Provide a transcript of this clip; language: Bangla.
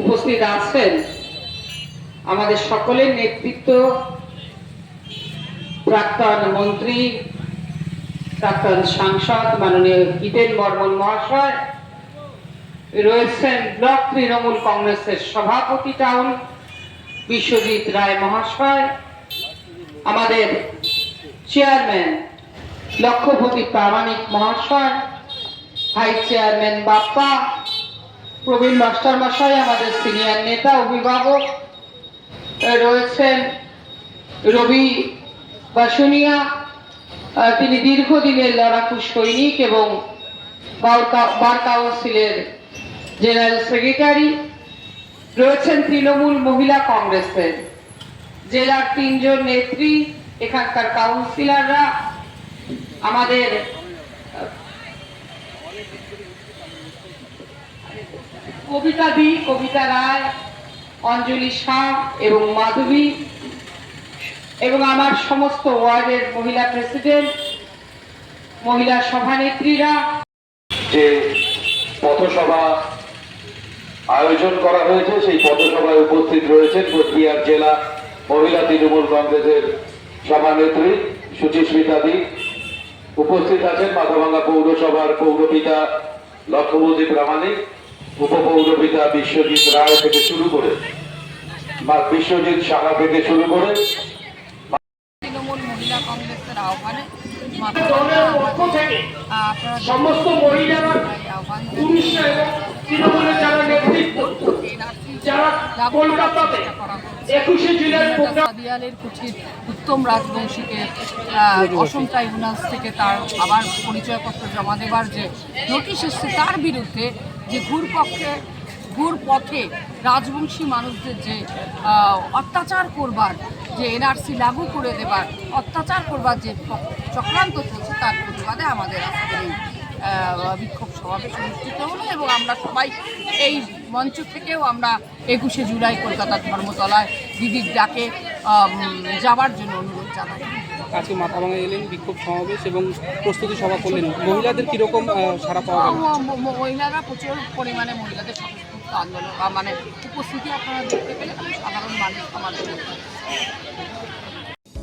উপস্থিত আছেন আমাদের সকলের নেতৃত্ব, প্রাক্তন মন্ত্রী, প্রাক্তন সাংসদ মাননীয় হিতেন বর্মন মহাশয়, রয়েছেন ব্লক তৃণমূল কংগ্রেসের সভাপতি টাউন, বিশ্বজিৎ রায় মহাশয়, আমাদের চেয়ারম্যান লক্ষ্যপতি প্রামাণিক মহাশয়, vice chairman Bappa Prabin master মশাই আমাদের সিনিয়র নেতা, অভিভাবক রয়েছেন রবি বাসুনিয়া তিনি দীর্ঘদিনের লড়াকু সৈনিক এবং বার কাউন্সিলের জেনারেল সেক্রেটারি। রয়েছেন তৃণমূল মহিলা কংগ্রেসের জেলার তিনজন নেত্রী, এখানকার কাউন্সিলররা। আমাদের কবিতা দি, কবিতা রায়, অঞ্জলি শাহ এবং মাধবী এবং আমার সমস্ত ওয়ার্ডের মহিলা প্রেসিডেন্ট, মহিলা সভানেত্রীরা। যে পথসভা আয়োজন করা হয়েছে, সেই পথসভায় উপস্থিত রয়েছেন কোচবিহার জেলা মহিলা তৃণমূল কংগ্রেসের সভানেত্রী সুচিস্মিতা দি। উপস্থিত আছেন মাথাভাঙ্গা পৌরসভার পৌরপিতা লক্ষ্যবতী প্রামাণিক। উপপৌরপিতা বিশ্বজিৎ রায় থেকে শুরু করে বা বিশ্বজিৎ সাহা থেকে শুরু করে তৃণমূল মহিলা কংগ্রেসের আহ্বানে দলের সমস্ত মহিলারা তৃণমূলের যারা নেতৃত্ব যারা কলকাতাতে একুশে জুলাই দিয়ালের কুঠির উত্তম রাজবংশীকে আহ, অসম ট্রাইব্যুনালস থেকে তার আবার পরিচয়পত্র জমা দেবার যে নোটিশ এসছে তার বিরুদ্ধে যে ঘুরপক্ষে ঘুর পথে রাজবংশী মানুষদের যে অত্যাচার করবার, যে এনআরসি লাগু করে দেবার, অত্যাচার করবার যে চক্রান্ত চলছে, তার প্রতিবাদে আমাদের আজকের বিক্ষোভ সমাবেশ অনুষ্ঠিত হলো এবং আমরা সবাই এই মঞ্চ থেকেও আমরা একুশে জুলাই কলকাতার ধর্মতলায় দিদির ডাকে যাবার জন্য অনুরোধ জানাই। আজকে মাথা ভাঙা এলেন, বিক্ষোভ সমাবেশ এবং প্রস্তুতি সভা করলেন। মহিলাদের কীরকম সারা পাওয়া গেল? মহিলারা প্রচুর পরিমাণে মহিলাদের স্বতঃস্ফূর্ত আন্দোলন মানে উপস্থিতি আপনারা দেখতে পেলে সাধারণ মানুষ আমাদের